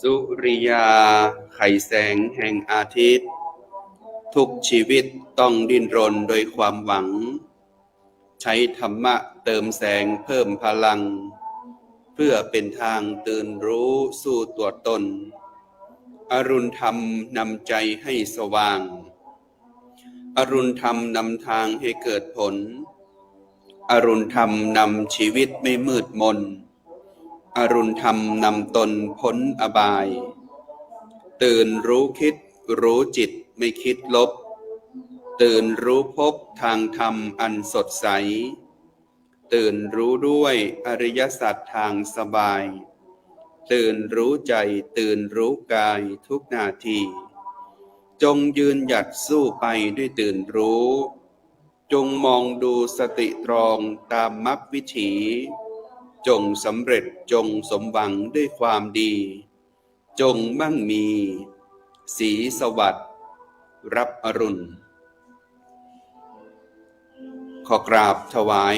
สุริยา ไข่แสงแห่งอาทิตย์ ทุกชีวิตต้องดิ้นรนโดยความหวัง ใช้ธรรมะเติมแสงเพิ่มพลัง เพื่อเป็นทางตื่นรู้สู่ตัวตน อรุณธรรมนำใจให้สว่าง อรุณธรรมนำทางให้เกิดผล อรุณธรรมนำชีวิตไม่มืดมน อรุณธรรมนำตนพ้นอบาย ตื่นรู้คิดรู้จิตไม่คิดลบ ตื่นรู้พบทางธรรมอันสดใส ตื่นรู้ด้วยอริยสัจทางสบาย ตื่นรู้ใจตื่นรู้กายทุกนาที จงยืนหยัดสู้ไปด้วยตื่นรู้ จงมองดูสติตรองตามมรรวิถี จงสำเร็จจงสมหวังด้วยความดี จงมั่งมี สีสวัสดิ์รับอรุณ ขอกราบถวาย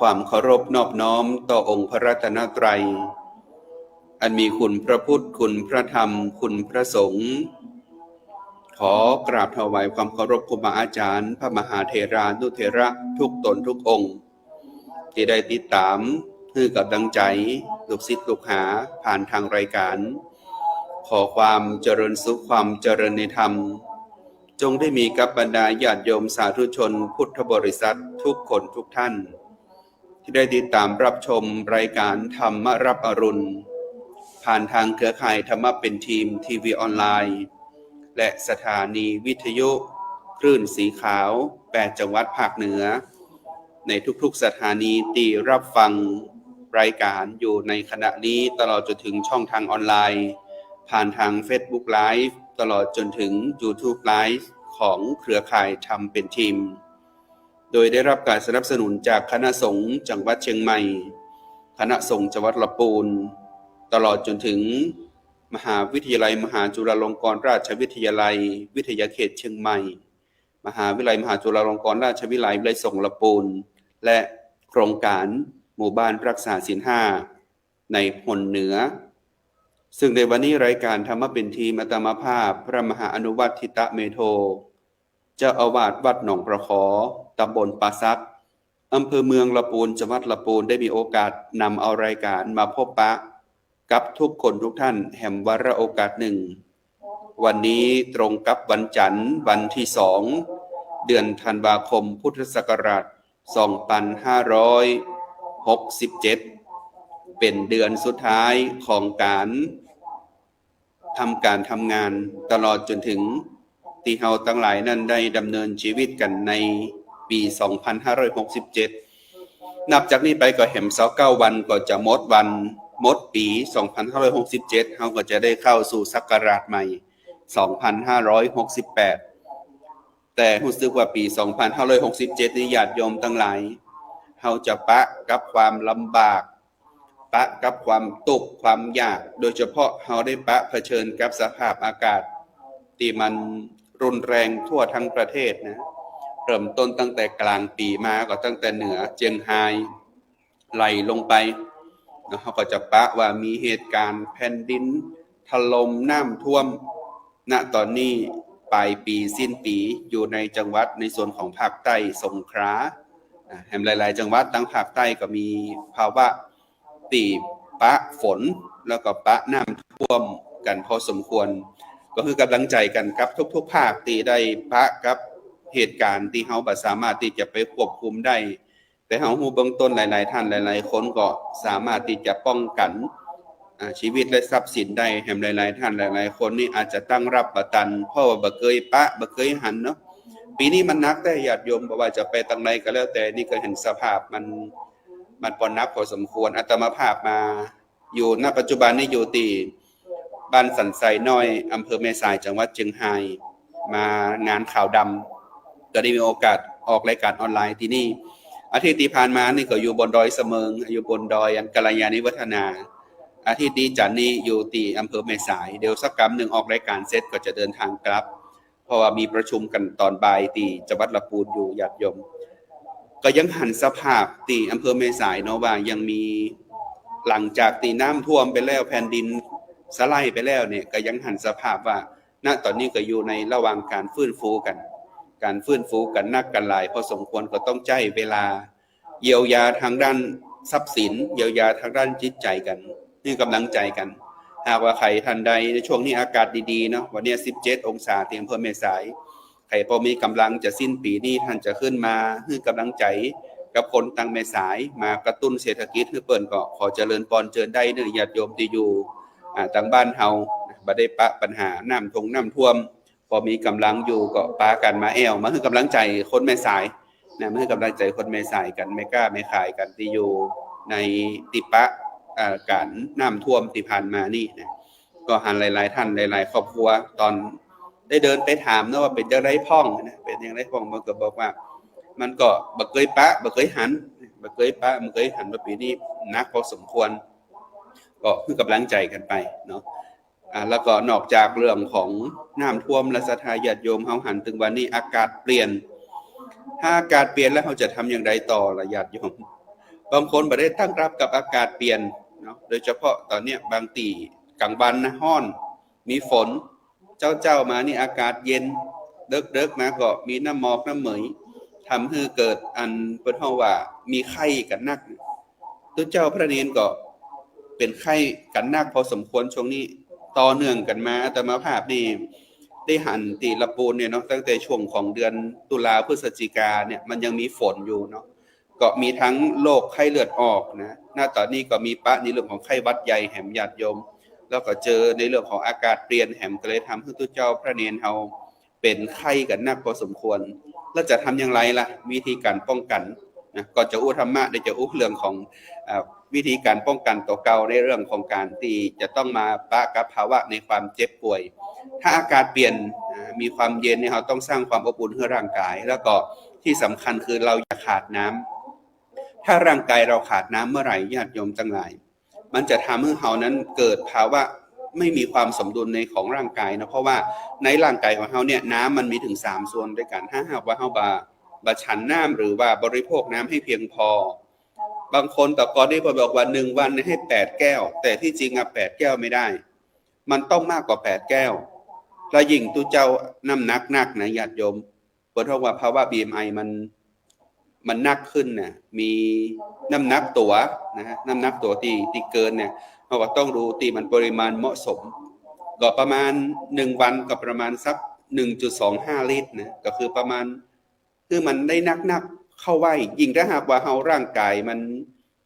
ความเคารพนอบน้อมต่อองค์พระรัตนตรัย อันมีคุณพระพุทธคุณพระธรรมคุณพระสงฆ์ขอกราบถวายความเคารพครูบาอาจารย์ พระมหาเทรานุเทระทุกตนทุกองค์ ที่ได้ติดตาม คือกับดังใจลูกศิษย์ลูกหาผ่านทางรายการ ขอความเจริญสุขความเจริญในธรรม จงได้มีกับบรรดาญาติโยมสาธุชน พุทธบริษัททุกคนทุกท่าน ที่ได้ติดตามรับชมรายการธรรมรับอรุณ ผ่านทางเครือข่ายธรรมเป็นทีมทีวีออนไลน์ และสถานีวิทยุคลื่นสีขาว 8 จังหวัดภาคเหนือ ในทุกๆสถานีตีรับฟัง รายการอยู่ในขณะนี้ตลอดจนถึงช่องทางออนไลน์ ผ่านทาง Facebook Live ตลอดจนถึง YouTube Live ของเครือข่ายทำเป็นทีม โดยได้รับการสนับสนุนจากคณะสงฆ์จังหวัดเชียงใหม่ คณะสงฆ์จังหวัดลำปูน ตลอดจนถึง มหาวิทยาลัย มหาจุฬาลงกรณราชวิทยาลัย วิทยาเขตเชียงใหม่ มหาวิทยาลัยมหาจุฬาลงกรณราชวิทยาลัยวิทยาลัยสงฆ์ลำปูนและโครงการ หมู่บ้านรักษาศีลห้าในพลเหนือ ซึ่งในวันนี้รายการธรรมเป็นทีมอัตมาภาพ พระมหาอนุวัติตะเมโท เจ้าอาวาสวัดหนองประขอตำบลปาซักอำเภอเมืองละปูนจังหวัดละปูนได้มีโอกาสนำเอารายการมาพบปะ กับทุกคนทุกท่านแห่งวาระโอกาสหนึ่ง วันนี้ตรงกับวันจันทร์วันที่สองเดือนธันวาคมพุทธศักราช 2567 เป็นเดือนสุดท้ายของการทำการทำงานตลอดจนถึงที่เฮาทั้งหลายนั้นได้ดำเนินชีวิตกันในปี 2567 นับจากนี้ไปก็แหม29วันก็จะหมดวันหมดปี 2567เฮาก็จะได้เข้าสู่ศักราชใหม่ 2568 แต่รู้สึกว่าปี 2567 นี้ญาติโยมทั้งหลาย เฮาจะปะกับความลำบาก ปะกับความตกความยาก โดยเฉพาะเฮาได้ปะเผชิญกับสภาพอากาศที่มันรุนแรงทั่วทั้งประเทศนะเริ่มต้นตั้งแต่กลางปีมาก็ตั้งแต่เหนือเจียงไฮ้ไหลลงไปเขาก็จะปะว่ามีเหตุการณ์แผ่นดินถล่มน้ำท่วม ณตอนนี้ปลายปีสิ้นปีอยู่ในจังหวัดในส่วนของภาคใต้สงขลา แห่งหลาย ๆ จังหวัดทั้งภาคใต้ก็มีภาวะตีปะฝน แล้วก็ปะน้ำท่วมกันพอสมควร ก็คือกำลังใจกันครับทุก ๆ ภาคที่ได้ปะกับเหตุการณ์ที่เฮาบ่สามารถที่จะไปควบคุมได้ แต่เฮาฮู้เบื้องต้นหลาย ๆ ท่านหลาย ๆ คนก็สามารถที่จะป้องกันชีวิตและทรัพย์สินได้แห่งหลาย ๆ ท่านหลาย ๆ คนนี่อาจจะตั้งรับประตันเพราะว่าบ่เคยปะบ่เคยหันเนาะ ปีนี้มันนักแต่ญาติโยมบ่ว่าจะไปทางใดก็แล้วแต่นี่ก็เห็นสภาพมันมันปอนนักพอสมควรอาตมาภาพมา อยู่ณปัจจุบันนี้อยู่ที่บ้านสันไซน้อยอำเภอแม่สายจังหวัดเชียงรายมางานข่าวดำก็ได้มีโอกาสออกรายการออนไลน์ที่นี่ อาทิตย์ที่ผ่านมานี่ก็อยู่บนดอยเสมิงอยู่บนดอยอันกัลยาณิวัฒนา อาทิตย์นี้จันนี้อยู่ที่อำเภอแม่สาย เดี๋ยวสักกรรมหนึ่งออกรายการเสร็จก็จะเดินทางกลับ เพราะว่ามีประชุมกันตอนบ่ายที่จังหวัดลำพูนอยู่ญาติโยม ก็ยังหันสภาพที่อำเภอแม่สายเนาะว่ายังมีหลังจากตีน้ำท่วมไปแล้วแผ่นดินสไลด์ไปแล้วเนี่ยก็ยังหันสภาพว่า ณตอนนี้ก็อยู่ในระหว่างการฟื้นฟูกัน การฟื้นฟูกันนักกันหลายพอสมควรก็ต้องใจเวลา เยียวยาทางด้านทรัพย์สิน เยียวยาทางด้านจิตใจกันนี่กำลังใจกัน หากว่าใครทันใดในช่วงนี้อากาศดีๆเนาะวันนี้ 17 องศาเตรียมเพิ่มเมษายใครพอมีกำลังจะสิ้นปีนี้ท่านจะขึ้นมาให้กำลังใจกับคนตังเมษายมากระตุ้นเศรษฐกิจให้เปิ่นก็ขอเจริญปอนเจริญได้เนื้อญาติโยมที่อยู่ต่างบ้านเฮาบ่ได้ปะปัญหาน้ำทงน้ำท่วม พอมีกำลังอยู่ก็ปากันมาแอวมาคือกำลังใจคนแม่สายนะมาคือกำลังใจคนแม่สายกันไม่กล้าไม่ขายกันที่อยู่ในติปะ การน้ำท่วมที่ผ่านมานี่นะก็หันหลาย ๆ ท่านหลาย ๆ ครอบครัวตอนได้เดินไปถามนะว่าเป็นยังไงพ่องนะเป็นยังไงพ่องมันก็บอกว่า มันก็บักเคยปะบักเคยหันบักเคยปะมันเคยหันมาปีนี้นักพอสมควร ก็คือกำลังใจกันไปเนาะอ่าแล้วก็นอกจากเรื่องของน้ำท่วมและสถาญาติโยมเฮาหันถึงวันนี้อากาศเปลี่ยน ถ้าอากาศเปลี่ยนแล้วเราจะทำอย่างไรต่อละญาติโยมบางคนบ่ได้ตั้งรับกับอากาศเปลี่ยน โดยเฉพาะตอนนี้บางตีกลางวันนะห้อน มีฝน เจ้าเจ้ามานี่อากาศเย็น เดิกเดิกมาก็มีน้ำหมอกน้ำเหมยทำให้เกิดอันเปิ้นเฮาว่ามีไข้กันนักตัวเจ้าพระเนนก็เป็นไข้กันนักพอสมควรช่วงนี้ต่อเนื่องกันมาแต่มาภาพนี่ได้หันตีละปูนเนี่ยเนาะตั้งแต่ช่วงของเดือนตุลาพฤศจิกาเนี่ยมันยังมีฝนอยู่เนาะ ก็มีทั้งโรคไข้เลือดออกนะหน้าตอนนี้ก็มีปะในเรื่องของไข้หวัดใหญ่แหมญาติโยม แล้วก็เจอในเรื่องของอากาศเปลี่ยนแหมก็เลยทำให้ตัวเจ้าพระเนนเฮาเป็นไข้กันนักพอสมควร แล้วจะทำอย่างไรล่ะ วิธีการป้องกันนะก่อนจะอู้ธรรมะเดี๋ยวจะอู้เรื่องของอวิธีการป้องกันตัวเก่าในเรื่องของการที่จะต้องมาปะกับภาวะในความเจ็บป่วย ถ้าอากาศเปลี่ยนมีความเย็นเนี่ยเราต้องสร้างความอบอุ่นให้ร่างกาย แล้วก็ที่สำคัญคือเราอย่าขาดน้ำ ถ้าร่างกายเราขาดน้ำเมื่อไหร่ญาติโยมทั้งหลาย มันจะทำให้เรานั้นเกิดภาวะไม่มีความสมดุลในของร่างกายนะเพราะว่าในร่างกายของเราเนี่ยน้ำมันมีถึงสามส่วนด้วยกันถ้าหากว่าเราบาบาฉันน้ำหรือว่าบริโภคน้ำให้เพียงพอ บางคนแต่ก่อนที่พอบอกว่าหนึ่งวันให้แปดแก้ว แต่ที่จริงอะแปดแก้วไม่ได้ มันต้องมากกว่าแปดแก้วแล้วยิ่งตุเจ้าน้ำหนักหนักนะญาติโยมเพราะว่าภาวะ BMI มัน มันนักขึ้นนะมีน้ำหนักตัวนะฮะน้ำหนักตัวที่ที่เกินเนี่ยเราก็ต้องดูตีมันปริมาณเหมาะสม ก็ประมาณหนึ่งวันก็ประมาณสักหนึ่งจุดสองห้าลิตรนะก็คือประมาณ คือมันได้นักนักเข้าไว้ยิ่งถ้าหากว่าเฮาร่างกายมัน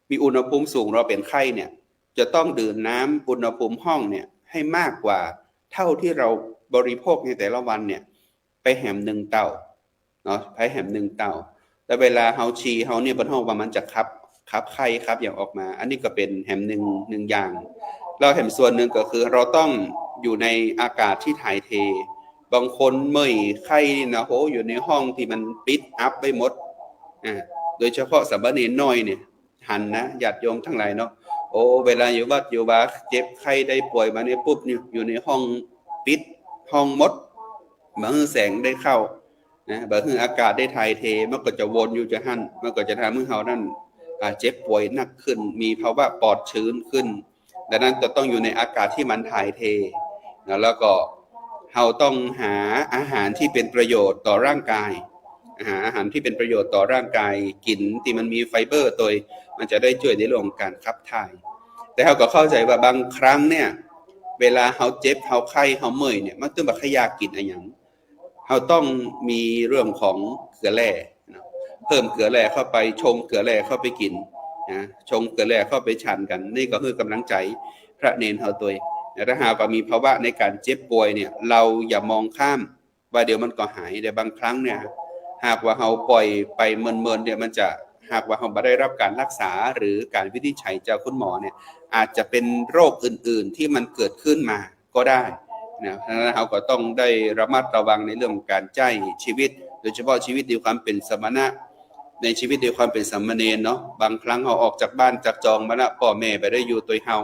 มีอุณหภูมิสูงเราเป็นไข้เนี่ย จะต้องดื่มน้ำอุณหภูมิห้องเนี่ยให้มากกว่าเท่าที่เราบริโภคในแต่ละวันเนี่ย ไปแหมหนึ่งเต่าเนาะไปแหมหนึ่งเต่า แต่เวลาเฮาชีเฮาเนี่ยบนห้องว่ามันจะคับคับไข้ครับอย่างออกมา อันนี้ก็เป็นแหมหนึ่งหนึ่งอย่างแล้วแหมส่วนหนึ่งก็คือ เราต้องอยู่ในอากาศที่ถ่ายเท บางคนเมื่อยไข้นะโหอยู่ในห้องที่มันปิดอัพไปหมดอ่าโดยเฉพาะสามเณรน้อยเนี่ยหันนะญาติโยมทั้งหลายเนาะโอ้เวลาอยู่วัดอยู่บาเจ็บไข้ได้ป่วยมาเนี่ยปุ๊บเนี่ยอยู่ในห้องปิดห้องหมดบางแสงได้เข้า นะบางอากาศได้ถ่ายเทมันก็จะวนอยู่จะหันมันก็จะทำให้เขานั่นเจ็บป่วยหนักขึ้น มีภาวะปอดชื้นขึ้น ดังนั้นจะต้องอยู่ในอากาศที่มันถ่ายเทนะแล้วก็เราต้องหาอาหารที่เป็นประโยชน์ต่อร่างกายอาหารอาหารที่เป็นประโยชน์ต่อร่างกายกินที่มันมีไฟเบอร์ตัวมันจะได้ช่วยในเรื่องของการขับถ่าย แต่เราก็เข้าใจว่าบางครั้งเนี่ย เวลาเขาเจ็บเขาไข้เขาเมื่อยเนี่ยมันต้องแบบขยากกินอะไรอย่าง เราต้องมีเรื่องของเกลือแร่เพิ่มเกลือแร่เข้าไปชงเกลือแร่เข้าไปกินนะชงเกลือแร่เข้าไปฉันกัน นี่ก็คือกำลังใจพระเนนเขาตัวแต่ถ้าหากว่ามีภาวะในการเจ็บป่วยเนี่ย เราอย่ามองข้ามว่าเดี๋ยวมันก็หายแต่บางครั้งเนี่ย หากว่าเราปล่อยไปเมินๆเนี่ยมันจะหากว่าเราไม่ได้รับการรักษาหรือการวินิจฉัยจากคุณหมอเนี่ยอาจจะเป็นโรคอื่นๆที่มันเกิดขึ้นมาก็ได้ นะเพราะฉะนั้นเราก็ต้องได้ระมัดระวังในเรื่องของการใจชีวิต โดยเฉพาะชีวิตในความเป็นสมณะ ในชีวิตในความเป็นสามเณรเนาะบางครั้งเราออกจากบ้านจากจองมาละพ่อแม่ไปได้อยู่ตัวเฮา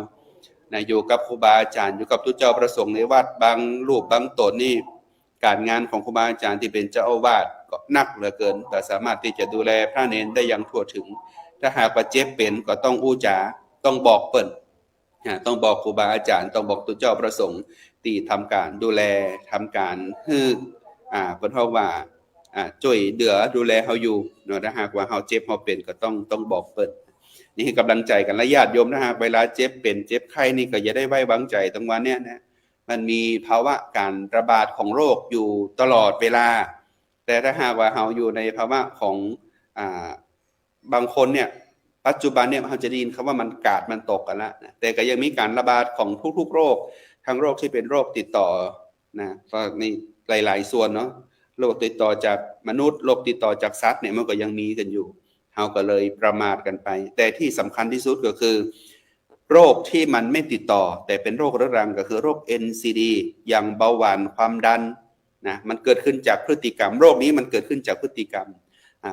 นะอยู่กับครูบาอาจารย์อยู่กับทุกเจ้าประสงค์ในวัดบางรูปบางตนนี่การงานของครูบาอาจารย์ที่เป็นเจ้าอาวาสก็หนักเหลือเกิน แต่สามารถที่จะดูแลพระเนนได้อย่างทั่วถึง ถ้าหากว่าเจ็บเป็นก็ต้องอู้จาต้องบอกเปิ่นต้องบอกครูบาอาจารย์ ต้องบอกตัวเจ้าประสงค์ ที่ทำการดูแลทำการฮืออ่าเพิ่นเฮาว่าอ่าช่วยเหลือดูแลเฮาอยู่เนาะถ้าหากว่าเฮาเจ็บเฮาเป็นก็ต้องต้องบอกเพิ่นนี่ให้กำลังใจกันและญาติโยมถ้าหากเวลาเจ็บเป็นเจ็บไข้นี่ก็อย่าได้ไว้วางใจตรงวันเนี้ยนะมันมีภาวะการระบาดของโรคอยู่ตลอดเวลา แต่ถ้าหากว่าเฮาอยู่ในภาวะของอ่าบางคนเนี่ยปัจจุบันเนี่ยเราจะได้ยินคำว่ามันกาดมันตกกันละแต่ก็ยังมีการระบาดของทุกๆ โรค ทั้งโรคที่เป็นโรคติดต่อนะก็ในหลาย ๆ ส่วนเนาะโรคติดต่อจากมนุษย์โรคติดต่อจากสัตว์เนี่ยมันก็ยังมีกันอยู่เราก็เลยประมาทกันไป แต่ที่สำคัญที่สุดก็คือ โรคที่มันไม่ติดต่อ แต่เป็นโรคเรื้อรังก็คือโรค NCD อย่างเบาหวานความดันนะมันเกิดขึ้นจากพฤติกรรม โรคนี้มันเกิดขึ้นจากพฤติกรรม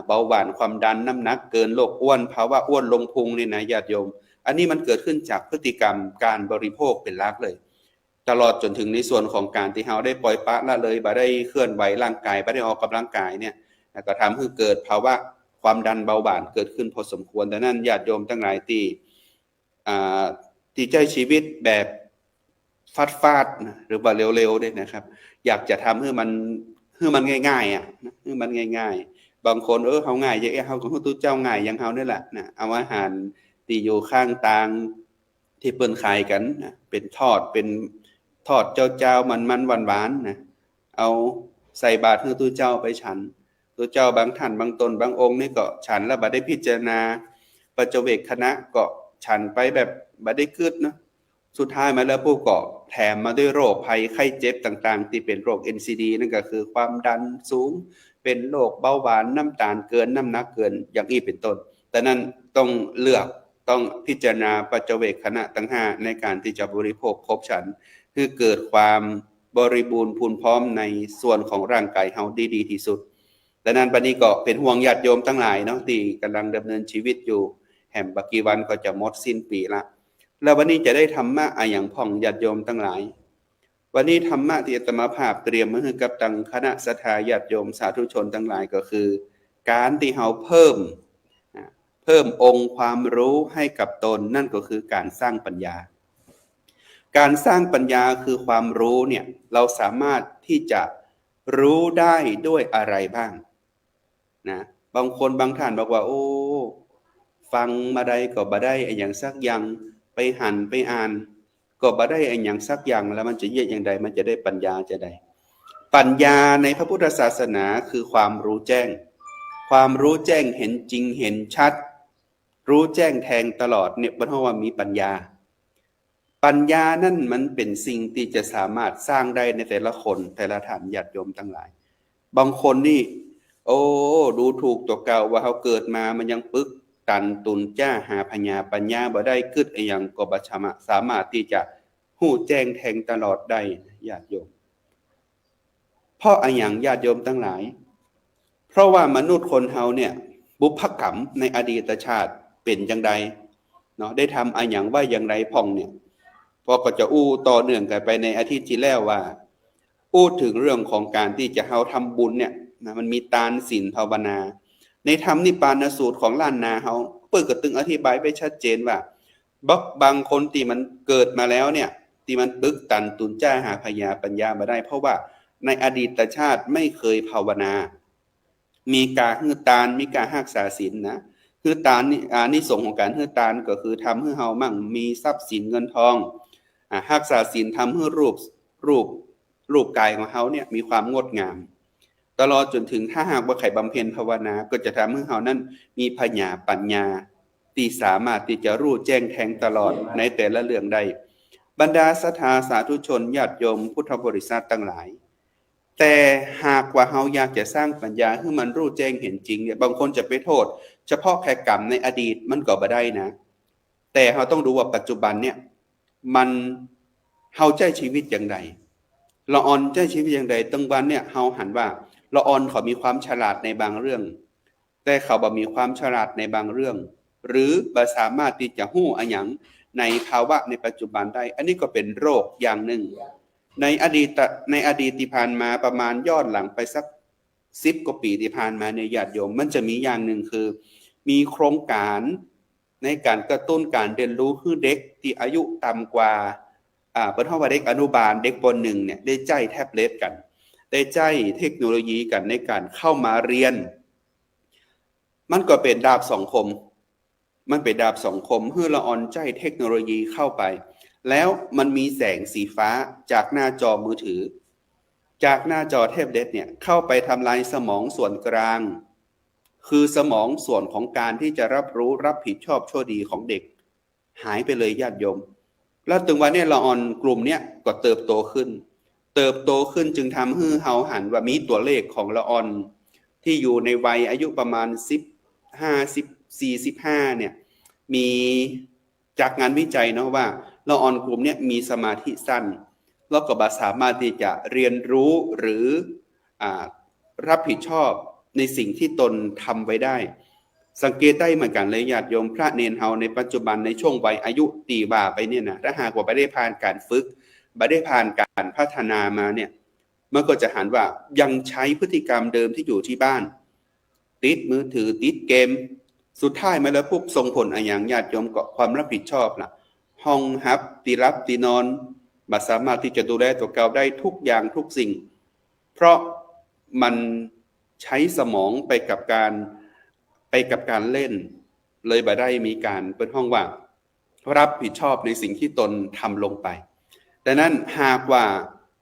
เบาหวานความดันน้ำหนักเกินโรคอ้วนภาวะอ้วนลงพุงนี่นะญาติโยม อันนี้มันเกิดขึ้นจากพฤติกรรมการบริโภคเป็นหลักเลย ตลอดจนถึงในส่วนของการที่เราได้ปล่อยปะละเลยบ่ได้เคลื่อนไหวร่างกายบ่ได้ออกกำลังกายเนี่ยก็ทำให้เกิดภาวะความดันเบาหวานเกิดขึ้นพอสมควรดังนั้นญาติโยมทั้งหลายที่อ่าที่ใจชีวิตแบบฟาดฟาดนะหรือว่าเร็วๆเนี่ยนะครับ อยากจะทำให้มันให้มันง่ายๆอะให้มันง่าย ๆ บางคนเออเฮาง่ายเยอะเฮาของตู้เจ้าง่ายอย่างเฮานี่แหละนะเอาอาหารที่อยู่ข้างตางที่เปิ้นขายกันนะเป็นทอดเป็น ทอดเจ้าเจ้ามันมันหวานหวานนะเอาใส่บาตรให้ตู้เจ้าไปฉันตู้เจ้าบางท่านบางตนบางองค์นี่ก็ฉันแล้วบัดได้พิจารณาปัจเจเวกคณะก็ฉันไปแบบบัดได้กึดเนาะสุดท้ายมาแล้วผู้ก็แถมมาด้วยโรคภัยไข้เจ็บต่างๆ ที่เป็นโรค NCD นั่นก็คือความดันสูง เป็นโรคเบาหวานน้ำตาลเกินน้ำหนักเกินอย่างนี้เป็นต้น แต่นั้นต้องเลือกต้องพิจารณาปัจเจเวกคณะตั้งห้าในการที่จะบริโภคครบฉัน คือเกิดความบริบูรณ์พูนพร้อมในส่วนของร่างกายเฮาดีดีที่สุดดังนั้นบัดนี้ก็เป็นห่วงญาติโยมทั้งหลายเนาะที่กำลังดำเนินชีวิตอยู่ แห่มบักกีวันก็จะหมดสิ้นปีละ แล้ววันนี้จะได้ธรรมะอะอย่างพ่องญาติโยมทั้งหลาย วันนี้ธรรมะที่อาตมาภาพเตรียมมาให้กับตังคณะสัทธาญาติโยมสาธุชนทั้งหลายก็คือ การที่เฮาเพิ่ม เพิ่มองค์ความรู้ให้กับตนนั่นก็คือการสร้างปัญญา การสร้างปัญญาคือความรู้เนี่ยเราสามารถที่จะรู้ได้ด้วยอะไรบ้างนะบางคนบางท่านบอกว่า โอ้ ฟังมาได้ก็บ่ได้ไอ้อย่างสักอย่างไปหันไปอ่าน ก็บ่ได้ไอ้อย่างสักอย่างแล้วมันจะเยี่ยอย่างใดมันจะได้ปัญญาจะได้ ปัญญาในพระพุทธศาสนาคือความรู้แจ้ง ความรู้แจ้งเห็นจริงเห็นชัด รู้แจ้งแทงตลอดเนี่ยเพราะว่ามีปัญญา ปัญญานั่นมันเป็นสิ่งที่จะสามารถสร้างได้ในแต่ละคนแต่ละฐานญาติโยมทั้งหลาย บางคนนี่ โอ้ดูถูกตัวเก่าว่าเขาเกิดมามันยังปึกตันตุนจ้าหาพญาปัญญาบ่ได้กึดอหยังกบัชมะสามารถที่จะหู้แจ้งแทงตลอดได้ญาติโยม เพราะอะหยังญาติโยมทั้งหลาย เพราะว่ามนุษย์คนเฮาเนี่ย บุพกรรมในอดีตชาติเป็นจังใดเนาะได้ทำอะหยังว่าอย่างไรพ่องเนี่ย พอก็จะอู้ต่อเนื่องกันไปในอาทิตย์ที่แล้วว่าพูดถึงเรื่องของการที่จะเฮาทำบุญเนี่ยนะมันมีตานศีลภาวนา ในธรรมนิพพานสูตรของล้านนาเฮาเปิดกระตึงอธิบายไปชัดเจนว่าบักบางคนที่มันเกิดมาแล้วเนี่ยที่มันปึกตันตุนจ้าหาพญาปัญญามาได้ เพราะว่าในอดีตชาติไม่เคยภาวนา มีการฮือตานมีการหักษาศีลนะฮือตานนี่อานิสงของการฮือตานก็คือทำให้เฮามั่งมีทรัพย์สินเงินทอง หักษาศีลทำให้รูปรูปรูปกายของเฮาเนี่ยมีความงดงาม ตลอดจนถึงถ้าหากว่าไข่บำเพ็ญภาวนา ก็จะทำให้เฮานั้นมีปัญญาปัญญาที่สามารถที่จะรู้แจ้งแทงตลอดในแต่ละเรื่องได้บรรดาศรัทธาสาธุชนญาติโยมพุทธบริษัททั้งหลาย แต่หากว่าเฮาอยากจะสร้างปัญญาให้มันรู้แจ้งเห็นจริงเนี่ยบางคนจะไปโทษ เฉพาะแค่กรรมในอดีตมันก็บ่ได้นะ แต่เราต้องดูว่าปัจจุบันเนี่ย มันเฮาใจชีวิตอย่างไรละออนใจชีวิตอย่างไรตั้งวันเนี่ยเฮาหันว่าละออนเขามีความฉลาดในบางเรื่อง แต่เขาบ่มีความฉลาดในบางเรื่อง หรือบ่สามารถที่จะหู้อะหยังในภาวะในปัจจุบันได้ อันนี้ก็เป็นโรคอย่างหนึ่ง ในอดีตในอดีตที่ผ่านมาประมาณย้อนหลังไปสักสิบกว่าปีที่ผ่านมาในญาติโยม มันจะมีอย่างหนึ่งคือ มีโครงการ ในการกระตุ้นการเรียนรู้คือเด็กที่อายุต่ำกว่าอ่าเป็นห้อว่าเด็กอนุบาลเด็กปหนึ่งเนี่ยได้ใจแท็บเล็ตกัน ได้ใจเทคโนโลยีกันในการเข้ามาเรียน มันก็เป็นดาบสองคม มันเป็นดาบสองคมเพื่อละออนใจเทคโนโลยีเข้าไป แล้วมันมีแสงสีฟ้าจากหน้าจอมือถือ จากหน้าจอแท็บเล็ตเนี่ยเข้าไปทำลายสมองส่วนกลาง คือสมองส่วนของการที่จะรับรู้รับผิดชอบชั่วดีของเด็ก หายไปเลยญาติโยม แล้วถึงวันนี้ละออนกลุ่มเนี้ยก็เติบโตขึ้น เติบโตขึ้นจึงทำให้เฮาหันว่ามีตัวเลขของละออน ที่อยู่ในวัยอายุประมาณ 10 50 45เนี่ยมีจากงานวิจัยเนาะว่าละออนกลุ่มเนี้ยมีสมาธิสั้นแล้วก็บสามารถที่จะเรียนรู้หรืออรับผิดชอบ ในสิ่งที่ตนทำไว้ได้ สังเกตได้เหมือนกันเลยญาติโยมพระเนนเฮาในปัจจุบันในช่วงวัยอายุตีบ่าไปเนี่ยนะถ้าหากว่าไม่ได้ผ่านการฝึกไม่ได้ผ่านการพัฒนามาเนี่ยมันก็จะหันว่ายังใช้พฤติกรรมเดิมที่อยู่ที่บ้าน ติดมือถือติดเกม สุดท้ายมาแล้วปุ๊บส่งผลอะไรอย่างญาติโยมก็ความรับผิดชอบล่ะ ห้องฮับตีรับตีนอนบัสามารถที่จะดูแลตัวเกาได้ทุกอย่างทุกสิ่ง เพราะมัน ใช้สมองไปกับการไปกับการเล่น เลยบ่ได้มีการเป็นห้องว่างรับผิดชอบในสิ่งที่ตนทำลงไป แต่นั้นหากว่า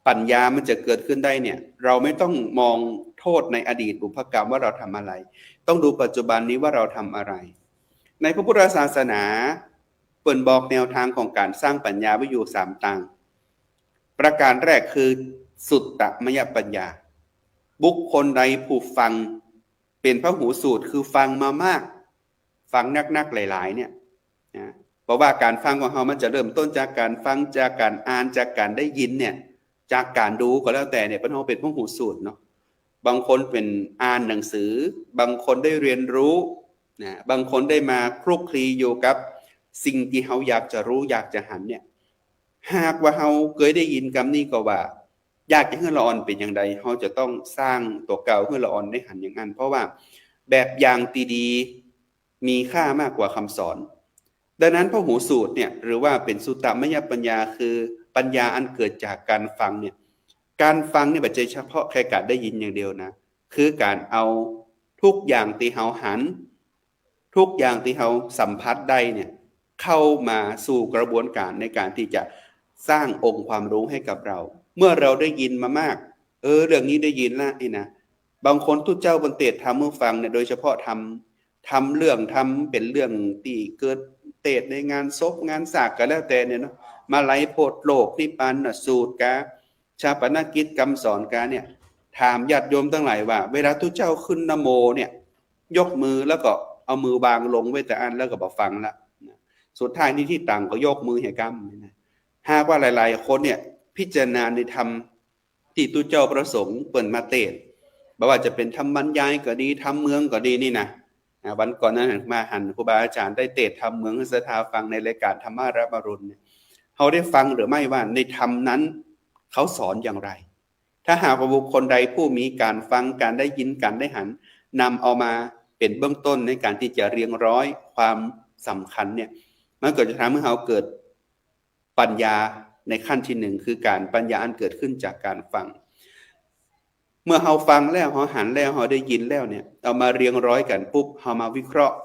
ปัญญามันจะเกิดขึ้นได้เนี่ย เราไม่ต้องมองโทษในอดีตบุพกรรมว่าเราทำอะไร ต้องดูปัจจุบันนี้ว่าเราทำอะไร ในพระพุทธศาสนาเปิดบอกแนวทางของการสร้างปัญญาไว้อยู่สามตังประการแรกคือสุตตมยปัญญา บุคคลใดผู้ฟัง เป็นพระหูสูตรคือฟังมามาก ฟังนักๆหลาย ๆ เนี่ยนะเพราะว่าการฟังของเรามันจะเริ่มต้นจากการฟังจากการอ่านจากการได้ยินเนี่ย จากการดูก็แล้วแต่เนี่ยพระเราเป็นพระหูสูตรเนาะบางคนเป็นอ่านหนังสือ บางคนได้เรียนรู้นะบางคนได้มาคลุกคลีอยู่กับสิ่งที่เขาอยากจะรู้อยากจะหันเนี่ย หากว่าเขาเคยได้ยินคำนี้ก็ว่า ยากจะให้ละออนเป็นอย่างไรเขาจะต้องสร้างตัวเก่าให้ละออนได้หันอย่างนั้น เพราะว่าแบบอย่างตีดีมีค่ามากกว่าคำสอน ดังนั้นพระหูสูตรเนี่ยหรือว่าเป็นสุตตมยปัญญาคือปัญญาอันเกิดจากการฟังเนี่ยการฟังเนี่ยไม่ใช่เฉพาะแค่การได้ยินอย่างเดียวนะ คือการเอาทุกอย่างที่เฮาหัน ทุกอย่างที่เฮาสัมผัสได้เนี่ยเข้ามาสู่กระบวนการในการที่จะสร้างองค์ความรู้ให้กับเรา เมื่อเราได้ยินมามาก เออ เรื่องนี้ได้ยินละไอ้นะบางคนทุกเจ้าบนเตดทำเมื่อฟังเนี่ยโดยเฉพาะทำทำเรื่องทำเป็นเรื่องที่เกิดเตดในงานศพงานสากก็แล้วแต่เนี่ยเนาะมาไลโพดโลกนิพพานสูตรกาชาปนกิจกรรมสอนกาเนี่ยถามญาติโยมทั้งหลายว่า เวลาทุกเจ้าขึ้นนโมเนี่ย ยกมือแล้วก็เอามือวางลงไว้แต่อันแล้วก็บอกฟังละสุดท้ายนี่ที่ต่างก็ยกมือให้กรรมนะหากว่าหลาย ๆ คนเนี่ย พิจารณาในธรรมที่ตุเจ้าประสงค์เปิดมาเตศบอกว่าจะเป็นธรรมบรรยายก็ดีธรรมเมืองก็ดีนี่นะวันก่อนนั้นมาหันครูบาอาจารย์ได้เตศธรรมเมืองสถาฟังในรายการธรรมารับรุณเนี่ยเขาได้ฟังหรือไม่ว่าในธรรมนั้นเขาสอนอย่างไร ถ้าหากบุคคลใดผู้มีการฟังการได้ยินการได้หันนำเอามาเป็นเบื้องต้นในการที่จะเรียงร้อยความสำคัญเนี่ยมันก็จะทำให้เราเกิดปัญญา ในขั้นที่หนึ่งคือการปัญญาอันเกิดขึ้นจากการฟัง เมื่อเราฟังแล้วเราหันแล้วเราได้ยินแล้วเนี่ยเอามาเรียงร้อยกันปุ๊บเรามาวิเคราะห์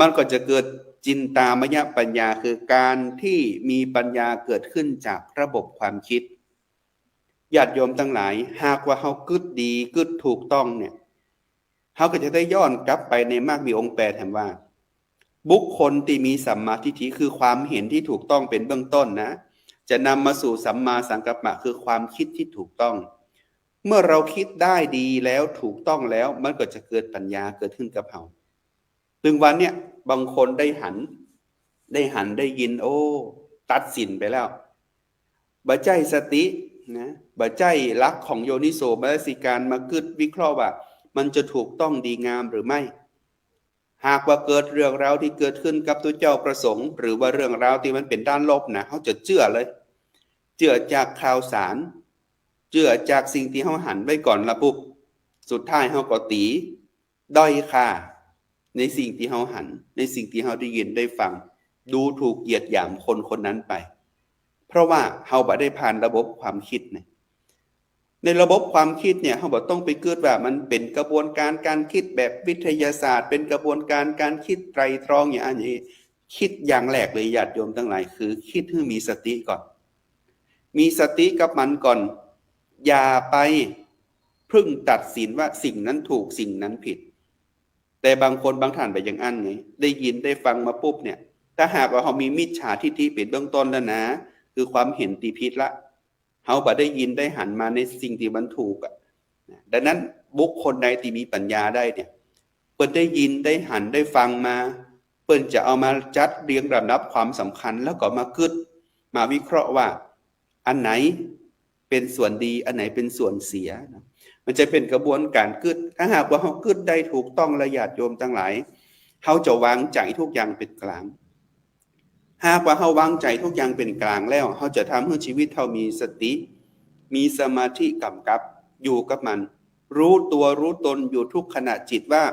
มันก็จะเกิดจินตามยปัญญาคือการที่มีปัญญาเกิดขึ้นจากระบบความคิดญาติโยมทั้งหลาย หากว่าเขากึดดีกึดถูกต้องเนี่ยเขาก็จะได้ย้อนกลับไปในมากมีองค์แปดแถมว่า บุคคลที่มีสัมมาทิฏฐิคือความเห็นที่ถูกต้องเป็นเบื้องต้นนะ จะนำมาสู่สัมมาสังกัปปะคือความคิดที่ถูกต้อง เมื่อเราคิดได้ดีแล้วถูกต้องแล้วมันก็จะเกิดปัญญาเกิดขึ้นกับเราถึงวันเนี่ยบางคนได้หัน ได้หันได้ยิน โอ้ ตัดสินไปแล้วบัใจสตินะบัใจลักของโยนิโสมนสิการมากึดวิเคราะห์ว่า มันจะถูกต้องดีงามหรือไม่ หากว่าเกิดเรื่องราวที่เกิดขึ้นกับตัวเจ้าประสงค์ หรือว่าเรื่องราวที่มันเป็นด้านลบนะเขาจะเชื่อเลย เชื่อจากข่าวสารเชื่อจากสิ่งที่เขาหันไว้ก่อนละปุ๊บสุดท้ายเขาก็ตีด้อยค่า ในสิ่งที่เฮาหัน ในสิ่งที่เฮาได้ยินได้ฟัง ดูถูกเหยียดหยามคนคนนั้นไป เพราะว่าเฮาบ่ได้ผ่านระบบความคิดเนี่ยในระบบความคิดเนี่ยเฮาบ่ต้องไปเกิดว่ามันเป็นกระบวนการการคิดแบบวิทยาศาสตร์ เป็นกระบวนการการคิดไตรตรองอย่างนี้ คิดอย่างแรกเลยญาติโยมทั้งหลายคือ คิดให้มีสติก่อน มีสติกับมันก่อน อย่าไปพึ่งตัดสินว่าสิ่งนั้นถูกสิ่งนั้นผิด แต่บางคนบางท่านไปอย่างอันไง ได้ยินได้ฟังมาปุ๊บเนี่ย ถ้าหากว่าเขามีมิจฉาทิฏฐิเป็นเบื้องต้นแล้วนะ คือความเห็นตีพิษละเขาบ่ได้ยินได้หันมาในสิ่งที่มันถูกอะดังนั้นบุคคลใดที่มีปัญญาได้เนี่ยเปิดได้ยินได้หันได้ฟังมา เปิ้นจะเอามาจัดเรียงลำดับความสำคัญแล้วก็มากึดมาวิเคราะห์ว่า อันไหนเป็นส่วนดีอันไหนเป็นส่วนเสียนะมันจะเป็นกระบวนการกึดถ้าหากว่าเขากึดได้ถูกต้องระยาดโยมทั้งหลายเขาจะวางใจทุกอย่างเป็นกลาง หากว่าเขาวางใจทุกอย่างเป็นกลางแล้วเขาจะทำให้ชีวิตเขามีสติ มีสมาธิกำกับอยู่กับมัน รู้ตัวรู้ตนอยู่ทุกขณะจิตว่า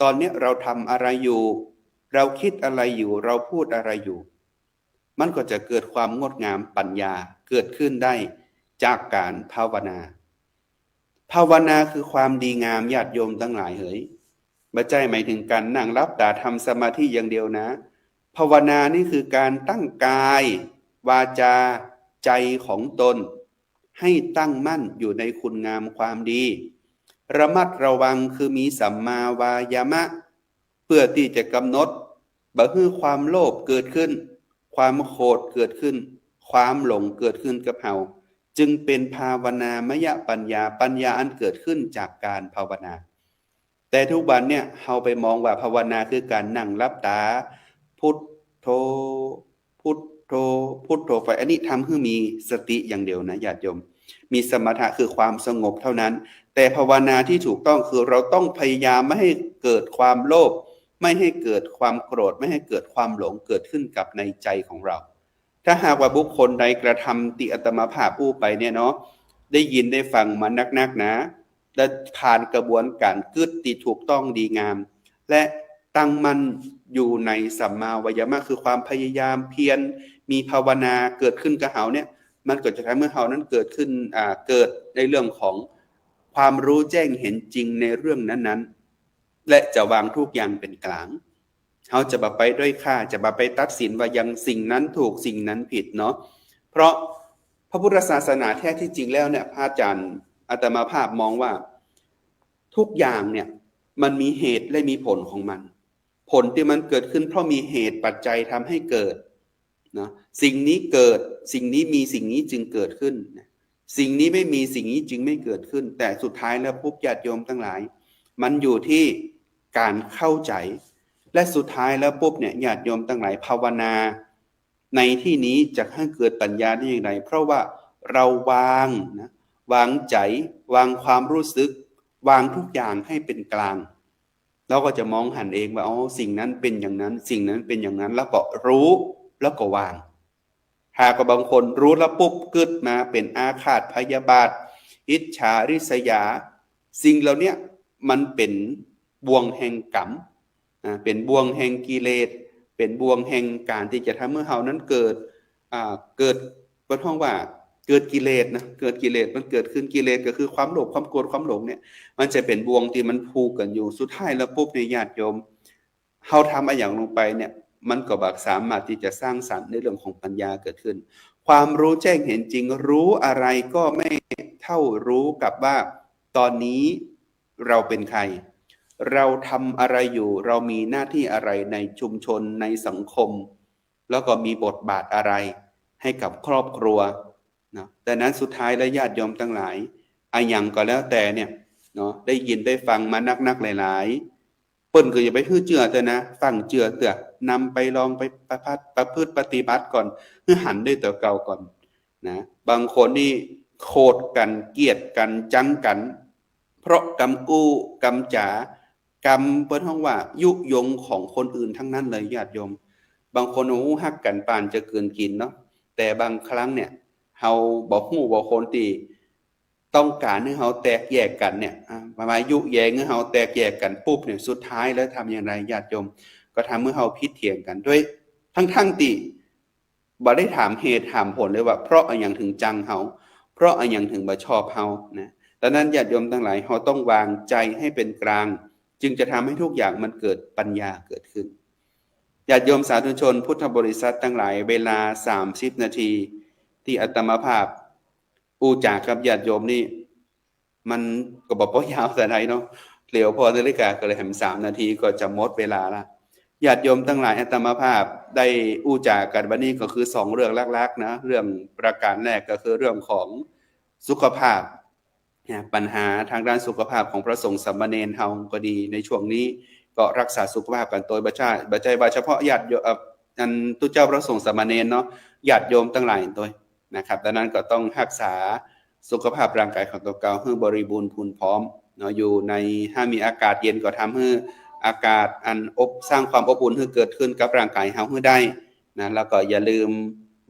ตอนนี้เราทำอะไรอยู่ เราคิดอะไรอยู่ เราพูดอะไรอยู่ มันก็จะเกิดความงดงามปัญญา เกิดขึ้นได้จากการภาวนา ภาวนาคือความดีงามญาติโยมทั้งหลายเฮ้ยไม่ใช่หมายถึงการนั่งรับตาทำสมาธิอย่างเดียวนะ ภาวนานี่คือการตั้งกาย วาจา ใจของตน ให้ตั้งมั่นอยู่ในคุณงามความดี ระมัดระวังคือมีสัมมาวายามะ เพื่อที่จะกำหนดบ่ฮือความโลภเกิดขึ้น ความโกรธเกิดขึ้น ความหลงเกิดขึ้นกับเฮาจึงเป็นภาวนามยปัญญาปัญญาอันเกิดขึ้นจากการภาวนา แต่ทุกวันเนี่ยเฮาไปมองว่าภาวนาคือการนั่งรับตา พุทโธพุทโธพุทโธไปอันนี้ทำให้มีสติอย่างเดียวนะญาติโยม มีสมถะคือความสงบเท่านั้น แต่ภาวนาที่ถูกต้องคือเราต้องพยายามไม่ให้เกิดความโลภไม่ให้เกิดความโกรธไม่ให้เกิดความหลงเกิดขึ้นกับในใจของเรา ถ้าหากว่าบุคคลใดกระทำติอัตมาภาพผู้ไปเนี่ยเนาะได้ยินได้ฟังมานักๆนะและผ่านกระบวนการกึดติถูกต้องดีงาม และตั้งมันอยู่ในสัมมาวยามะคือความพยายามเพียรมีภาวนาเกิดขึ้นกับเฮาเนี่ย มันเก็จะทำให้เฮานั้นเกิดขึ้นอ่าเกิดในเรื่องของความรู้แจ้งเห็นจริงในเรื่องนั้นๆ และจะวางทุกอย่างเป็นกลาง เขาจะมาไปด้วยค่าจะมาไปตัดสินว่ายังสิ่งนั้นถูกสิ่งนั้นผิดเนาะเพราะพระพุทธศาสนาแท้ที่จริงแล้วเนี่ยพระอาจารย์อาตมาภาพมองว่า ทุกอย่างเนี่ยมันมีเหตุและมีผลของมัน ผลที่มันเกิดขึ้นเพราะมีเหตุปัจจัยทำให้เกิดนะสิ่งนี้เกิดสิ่งนี้มีสิ่งนี้จึงเกิดขึ้น สิ่งนี้ไม่มีสิ่งนี้จึงไม่เกิดขึ้น แต่สุดท้ายแล้วพบญาติโยมทั้งหลาย มันอยู่ที่การเข้าใจ และสุดท้ายแล้วปุ๊บเนี่ยญาติโยมทั้งหลายภาวนา ในที่นี้จะให้เกิดปัญญาได้อย่างไร เพราะว่าเราวางนะวางใจ วางความรู้สึก วางทุกอย่างให้เป็นกลางเราก็จะมองหันเองว่าอ๋อสิ่งนั้นเป็นอย่างนั้น สิ่งนั้นเป็นอย่างนั้น แล้วก็รู้แล้วก็วาง หากบางคนรู้แล้วปุ๊บกึดมาเป็นอาฆาตพยาบาท อิจฉาริษยา สิ่งเหล่านี้มันเป็นบ่วงแห่งกรรม เป็นบ่วงแห่งกิเลส เป็นบ่วงแห่งการที่จะทำเมื่อเฮานั้นเกิดเกิดบนห้องว่าเกิดกิเลสนะเกิดกิเลสมันเกิดขึ้นกิเลสก็คือความโลภความโกรธความหลงเนี่ย มันจะเป็นบ่วงที่มันผูกกันอยู่สุดท้ายแล้วปุ๊บในญาติโยมเฮาทำอะไรอย่างลงไปเนี่ยมันก็บักสามารถที่จะสร้างสรรค์ในเรื่องของปัญญาเกิดขึ้น ความรู้แจ้งเห็นจริง รู้อะไรก็ไม่เท่ารู้กับว่า ตอนนี้เราเป็นใคร เราทำอะไรอยู่ เรามีหน้าที่อะไรในชุมชนในสังคม แล้วก็มีบทบาทอะไรให้กับครอบครัวนะแต่นั้นสุดท้ายแล้วญาติโยมทั้งหลายอายังก็แล้วแต่เนี่ยเนาะได้ยินได้ฟังมานักๆหลายๆเปิ้นก็อย่าไปฮื้อเจือเถอะนะฟังเจือเถอะนำไปลองไปประพัดประพฤติปฏิบัติก่อนเพื่อหันด้วยตัวเก่าก่อนนะบางคนนี่โคดกันเกลียดกันจังกัน เพราะกรรมกู้กรรมจ๋า กรรมเปิ้นห้องว่า ยุยงของคนอื่นทั้งนั้นเลยญาติโยม บางคนโอ้ฮักกันปานจะเกินกินเนาะแต่บางครั้งเนี่ยเฮาบอกฮู้บอกคนตีต้องการให้เขาแตกแยกกันเนี่ยอ่ามายุแยงให้เขาแตกแยกกันปุ๊บเนี่ยสุดท้ายแล้วทำอย่างไรญาติโยม ก็ทำเมื่อเขาพิดเถียงกันด้วย ทั้งทั้งติบ่ได้ถามเหตุถามผลเลยว่า เพราะอะไรย่างถึงจังเขาเพราะอะไรย่างถึงบ่ชอบเขานะดังนั้นญาติโยมทั้งหลายเขาต้องวางใจให้เป็นกลาง จึงจะทำให้ทุกอย่างมันเกิดปัญญาเกิดขึ้นญาติโยมสาธุชน พุทธบริษัททั้งหลายเวลา30นาที ที่อัตมาภาพอูจากกับญาติโยมนี่ มันก็บอกว่ายาวแต่ไหนเนาะเหลียวพอนาฬิกาก็เลยแหมสามนาทีก็จะหมดเวลาละญาติโยมทั้งหลายอัตมาภาพได้อูจากันวันนี้ก็คือสองเรื่องลักๆนะ เรื่องประการแรกก็คือเรื่องของสุขภาพ ปัญหาทางด้านสุขภาพของพระสงฆ์สามเณรเฮาก็ดีในช่วงนี้ก็รักษาสุขภาพกันโดยบัจจัยบัจจัยว่าเฉพาะญาติโยมอันตุเจ้าพระสงฆ์สามเณรเนาะญาติโยมทั้งหลายตัวนะครับดังนั้นก็ต้องรักษาสุขภาพร่างกายของตัวเกาให้บริบูรณ์พูนพร้อมเนาะอยู่ในถ้ามีอากาศเย็นก็ทำให้อากาศอันอบสร้างความอบอุ่นให้เกิดขึ้นกับร่างกายเฮาให้ได้นะแล้วก็อย่าลืม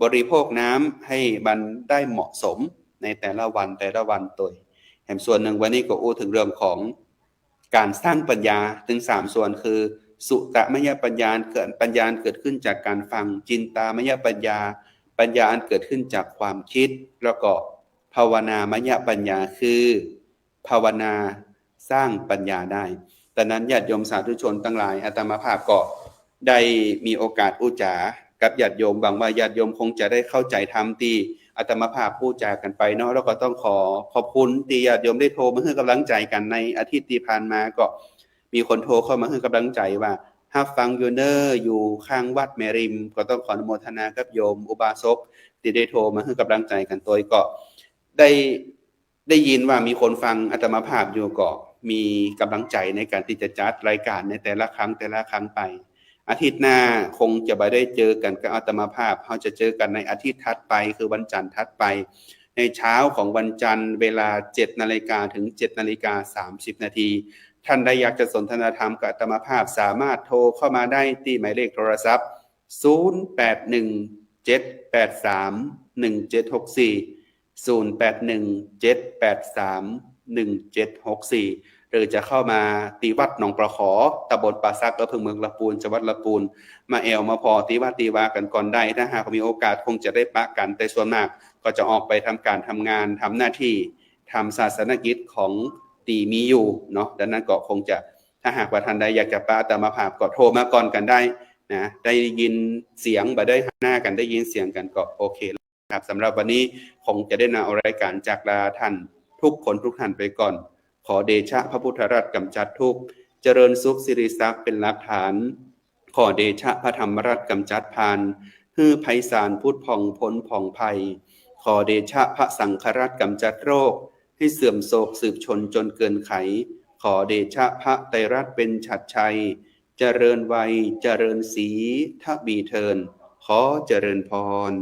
บริโภคน้ำให้มันได้เหมาะสมในแต่ละวันแต่ละวันตัว แถมส่วนหนึ่งวันนี้ก็อู้ถึงเรื่องของการสร้างปัญญาถึงสามส่วนคือ สุตมยปัญญาเกิดปัญญาเกิดขึ้นจากการฟังจินตามยปัญญา ปัญญาอันเกิดขึ้นจากความคิด แล้วก็ภาวนามยปัญญาคือ ภาวนาสร้างปัญญาได้แต่นั้นญาติโยมสาธุชนทั้งหลายอาตมาภาพก็ได้มีโอกาสอุจากับญาติโยมหวังว่าญาติโยมคงจะได้เข้าใจธรรมที่ อาตมาภาพพูดจากันไปเนาะแล้วก็ต้องขอขอบคุณที่ญาติโยมได้โทรมาให้กำลังใจกันในอาทิตย์ที่ผ่านมาก็มีคนโทรเข้ามาให้กำลังใจว่าถ้าฟังยูเนอร์อยู่ข้างวัดแมริม ก็ต้องขออนุโมทนากับโยมอุบาสกที่ได้โทรมาให้กำลังใจกันตัวก็ได้ได้ยินว่ามีคนฟังอาตมาภาพอยู่ก็มีกำลังใจในการที่จะจัดรายการในแต่ละครั้งแต่ละครั้งไป อาทิตย์หน้าคงจะไปได้เจอกันกับอาตมาภาพเขาจะเจอกันในอาทิตย์ถัดไปคือวันจันทร์ถัดไป ในเช้าของวันจันทร์เวลา7นาฬิกาถึง7นาฬิกา30 นาที ท่านใดอยากจะสนทนาธรรมกับอาตมาภาพสามารถโทรเข้ามาได้ที่หมายเลขโทรศัพท์ 0817831764 0817831764 หรือจะเข้ามาตีวัดหนองประขอตำบลป่าซักอำเภอเมืองละปูนจังหวัดละปูน มาแอวมาพอตีวัดตีวากันก่อนได้ถ้าหากมีโอกาสคงจะได้ปะกันแต่ส่วนมากก็จะออกไปทำการทำงานทำหน้าที่ทำศาสนกิจของตีมีอยู่เนาะดังนั้นก็คงจะถ้าหากว่าท่านใดอยากจะปะแต่มาภาพก็โทรมาก่อนกันได้นะได้ยินเสียงบ่ได้หน้ากันได้ยินเสียงกันก็โอเคครับสำหรับวันนี้คงจะได้นำเอารายการจากลาท่านทุกคนทุกท่านไปก่อน อเดชะพระพุทธรัตน์กำจัดทุกข์เจริญสุขสิริทรัพย์เป็นหลักฐาน ขอเดชะพระธรรมรัตน์กำจัดพานฮื้อไพศาลพุทธผ่องพ้นผ่องภัย ขอเดชะพระสังฆรัตน์กำจัดโรค ให้เสื่อมโศกสืบชนจนเกินไข ขอเดชะพระไตรรัตน์เป็นฉัดชัย เจริญวัยเจริญสีทบีเทินขอเจริญพร